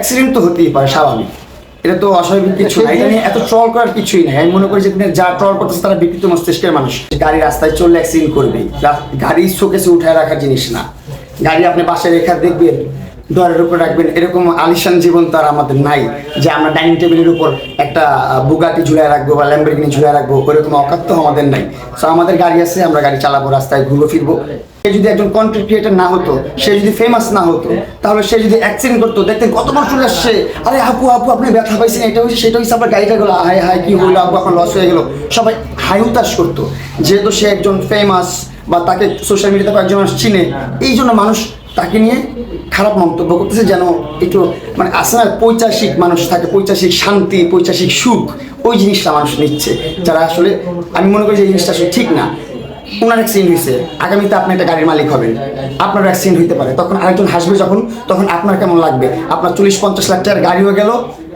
Accident তো হতেই পারে, স্বাভাবিক। এটা তো অস্বাভাবিক কিছু না। এটা নিয়ে এত ট্রল করার কিছুই নাই। আমি মনে করি যে যা ট্রল করতেছে তারা বিকৃত মস্তিষ্কের মানুষ। গাড়ি রাস্তায় চললে অ্যাক্সিডেন্ট করবেই রা- গাড়ি শোকেসে উঠায় রাখার জিনিস না। গাড়ি আপনি বাসায় রেখা দেখবেন, দরের উপর রাখবেন। এরকম আলিশান জীবন তো আর আমাদের নাই যে আমরা ডাইনিং টেবিলের উপর একটা বুগাটি ঝুলায় রাখব বা ল্যাম্বরগিনি ঝুলায় রাখব। ওরকম অকাত্য আমাদের নাই। তো আমাদের গাড়ি আছে, আমরা গাড়ি চালাবো, রাস্তায় ঘুরবো, ফিরবো। সে যদি একজন কন্টেন্ট ক্রিয়েটার না হতো, সে যদি ফেমাস না হতো, তাহলে সে যদি অ্যাক্সিডেন্ট করতো, দেখতেন কত চলে আসছে। আরে আপু আপু, আপনি ব্যথা পাইছেন, এটা হয়েছে, সেটা হয়েছে, আপনার গাড়িটা গেলো হাই হাই কি হইল, আপু, আপনার লস হয়ে গেলো। সবাই হাই উতাস করতো, যেহেতু সে একজন ফেমাস বা তাকে সোশ্যাল মিডিয়াতে কয়েকজন মানুষ চিনে, এই জন্য মানুষ তাকে নিয়ে খারাপ মন্তব্য করতেছে যেন একটু মানে আসে না, পৈচাসিক মানুষ থাকে, পৈচাসিক শান্তি, পৈচাসিক সুখ, ওই জিনিসটা মানুষ নিচ্ছে। যারা আসলে, আমি মনে করি যে জিনিসটা আসলে ঠিক না। ওনার অ্যাক্সিডেন্ট হয়েছে। আগামীতে আপনি একটা গাড়ির মালিক হবেন। আপনার অ্যাক্সিডেন্ট হইতে পারে। তখন আরেকজন হাসবে যখন, তখন আপনার কেমন লাগবে? আপনার চল্লিশ, পঞ্চাশ লাখ টাকার গাড়ি হয়ে গেল,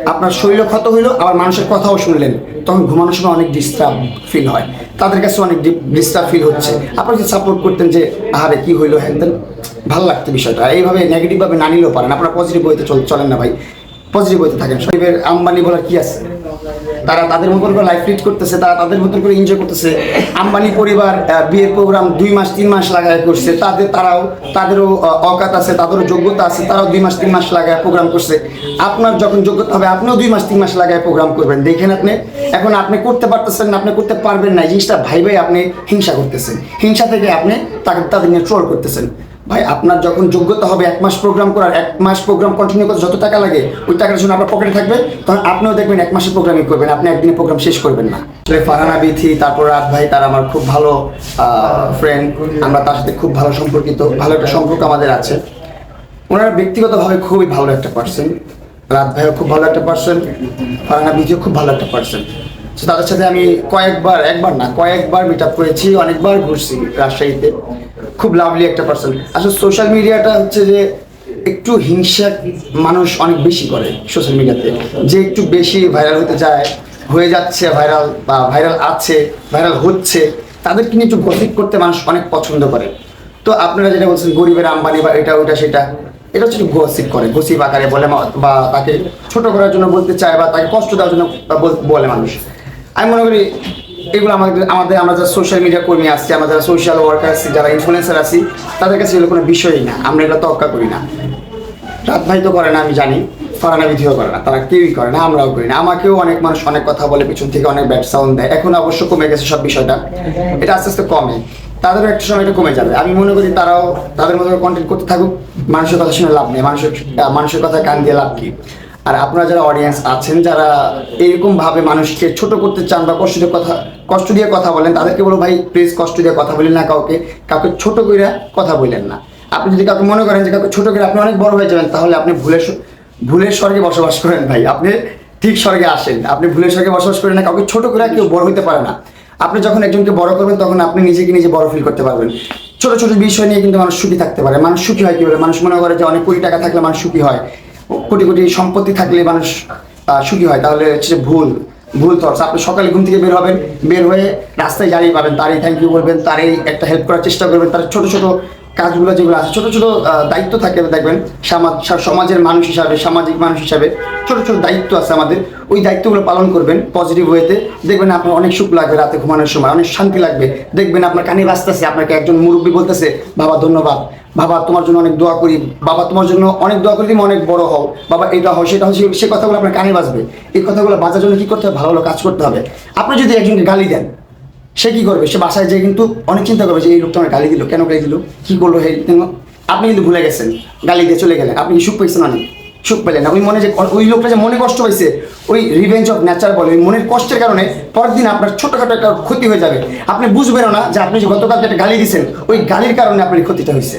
আপনার শরীর ক্ষত হইল, আবার মানুষের কথাও শুনলেন। তখন ঘুমানোর সময় অনেক ডিস্টার্ব ফিল হয়। তাদের কাছে অনেক ডিস্টার্ব ফিল হচ্ছে। আপনারা যদি সাপোর্ট করতেন যে, আহারে, কি হইল, হ্যান ভালো লাগতো বিষয়টা। এইভাবে নেগেটিভভাবে না নিলেও পারেন। আপনারা পজিটিভ বইতে চলেন না ভাই। পজিটিভ বইতে থাকেন। শরীরের আম্বানি বলার কি আছে? তারা তাদের মতন করে লাইফ লিড করতেছে, তারা তাদের মতন করে এনজয় করতেছে। আম্বানি পরিবার বিয়ের প্রোগ্রাম দুই মাস, তিন মাস লাগায় করছে। তাদের, তারাও, তাদেরও অকাত আছে, তাদেরও যোগ্যতা আছে, তারাও দুই মাস, তিন মাস লাগায় প্রোগ্রাম করছে। আপনার যখন যোগ্যতা হবে, আপনিও দুই মাস, তিন মাস লাগায় প্রোগ্রাম করবেন। দেখেন আপনি, এখন আপনি করতে পারতেছেন না, আপনি করতে পারবেন না জিনিসটা ভাই ভাই আপনি হিংসা করতেছেন। হিংসা থেকে আপনি তাদের নিয়ে ট্রোল করতেছেন। ভাই, আপনার যখন যোগ্যতা হবে, এক মাস প্রোগ্রাম করার, এক মাস প্রোগ্রাম কন্টিনিউ করতে যত টাকা লাগে, ওই টাকার জন্য আপনার পকেটে থাকবে, তখন আপনিও দেখবেন এক মাসের প্রোগ্রামই করবেন, আপনি একদিনে প্রোগ্রাম শেষ করবেন না। আসলে ফারহানা বিথি তারপর রাত ভাই, তারা আমার খুব ভালো ফ্রেন্ড আমরা তার সাথে খুব ভালো সম্পর্কিত, ভালো একটা সম্পর্ক আমাদের আছে। ওনারা ব্যক্তিগতভাবে খুবই ভালো একটা পার্সন রাত ভাইও খুব ভালো একটা পার্সন ফারহানা বিথিও খুব ভালো একটা পার্সন তো তাদের সাথে আমি কয়েকবার, একবার না, কয়েকবার মিট আপ করেছি, অনেকবার ঘুরছি রাজশাহীতে। খুব লাভলি একটা পার্সন আসলে সোশ্যাল মিডিয়াটা হচ্ছে যে একটু হিংসা মানুষ অনেক বেশি করে সোশ্যাল মিডিয়াতে যে একটু বেশি ভাইরাল হতে যায় হয়ে যাচ্ছে ভাইরাল বা ভাইরাল আছে ভাইরাল হচ্ছে, তাদেরকে নিয়ে একটু গসিপ করতে মানুষ অনেক পছন্দ করে। তো আপনারা যেটা বলছেন, গরিবের আম্বানি বা এটা ওইটা সেটা, এটা হচ্ছে একটু গসিপ করে গসিপ আকারে বলে বা তাকে ছোট করার জন্য বলতে চায় বা তাকে কষ্ট দেওয়ার জন্য বলে মানুষ। আমি মনে করি এগুলো আমাদের আমাদের, আমরা যারা সোশ্যাল মিডিয়া কর্মী আসছি আমরা যারা সোশ্যাল ওয়ার্কার আছি, যারা ইনফ্লুয়েন্সার আছি, তাদের কাছে এগুলো কোনো বিষয়ই না। আমরা এটা তক্কা করি না। রাত ভাই তো করে না, আমি জানি। ফরানা বিধিও করে না, তারা কেউই করে না, আমরাও করি না। আমাকেও অনেক মানুষ অনেক কথা বলে, পিছন থেকে অনেক ব্যাড সাউন্ড দেয়। এখন অবশ্য কমে গেছে সব বিষয়টা। এটা আস্তে আস্তে কমে। তাদেরও একটা সময় এটা কমে যাবে। আমি মনে করি তারাও তাদের মতো কন্টেন্ট করতে থাকুক, মানুষের কথা শুনে লাভ নেই। মানুষের মানুষের কথা কান দিয়ে লাভ কি? আর আপনারা যারা অডিয়েন্স আছেন, যারা এরকম ভাবে মানুষকে ছোট করতে চান বা কষ্ট দিয়ে কথা, কষ্ট দিয়ে কথা বলেন, তাদেরকে বলো ভাই প্লিজ কষ্ট দিয়ে কথা বলেন না কাউকে। কাউকে ছোট করে কথা বলেন না। আপনি যদি কাউকে মনে করেন যে কাউকে ছোট করে আপনি অনেক বড় হয়ে যাবেন, তাহলে আপনি ভুলের স- ভুলের স্বর্গে বসবাস করেন ভাই। আপনি ঠিক স্বর্গে আসেন। আপনি ভুলের স্বর্গে বসবাস করেন না, কাউকে ছোট করে কেউ বড় হতে পারে না। আপনি যখন একজনকে বড় করবেন, তখন আপনি নিজেকে নিজে বড় ফিল করতে পারবেন। ছোট ছোট বিষয় নিয়ে কিন্তু মানুষ সুখী থাকতে পারে। মানুষ সুখী হয় কীভাবে? মানুষ মনে করে যে অনেক কোটি টাকা থাকলে মানুষ সুখী হয়। কোটি কোটি সম্পত্তি থাকলে মানুষ সুখী হয়। তাহলে হচ্ছে ভুল ভুল থটস আপনি সকালে ঘুম থেকে বের হবেন, বের হয়ে রাস্তায় দাঁড়িয়ে পাবেন, তারই থ্যাংক ইউ বলবেন, তারই একটা হেল্প করার চেষ্টা করবেন, তার ছোট ছোট কাজগুলো যেগুলো আছে, ছোট ছোট দায়িত্ব থাকে, দেখবেন, সমাজ সমাজের মানুষ হিসাবে, সামাজিক মানুষ হিসাবে, ছোট ছোট দায়িত্ব আছে আমাদের। ওই দায়িত্বগুলো পালন করবেন পজিটিভ ওয়েতে দেখবেন আপনার অনেক সুখ লাগবে রাতে ঘুমানোর সময়, অনেক শান্তি লাগবে। দেখবেন আপনার কানে বাঁচতেছে আপনাকে একজন মুরব্বী বলতেছে, বাবা, ধন্যবাদ। বাবা, তোমার জন্য অনেক দোয়া করি। বাবা, তোমার জন্য অনেক দোয়া করি, তুমি অনেক বড় হও। বাবা এটা হও, সেটা হচ্ছে সে কথাগুলো আপনার কানে বাজবে। এই কথাগুলো বাজার জন্য কি করতে হবে? ভালো ভালো কাজ করতে হবে। আপনি যদি একজনকে গালি দেন সে কি করবে? সে বাসায় যেয়ে কিন্তু অনেক চিন্তা করবে যে, এই লোকটা আমার গালি দিল। কেন গালি দিল? কি করল হে? কেন? আপনি কিন্তু ভুলে গেছেন। গালি দিয়ে চলে গেলেন। আপনি কি সুখ পেয়েছেন অনেক? সুখ পেলেন না। ওই মনে যে, ওই লোকটা যে মনে কষ্ট হয়েছে ওই রিভেঞ্জ অফ নেচার বলে, ওই মনের কষ্টের কারণে পরের দিন আপনার ছোটোখাটো একটা ক্ষতি হয়ে যাবে। আপনি বুঝবেন না যে, আপনি যে গতকাল একটা গালি দিয়েছেন, ওই গালির কারণে আপনার ক্ষতিটা হয়েছে।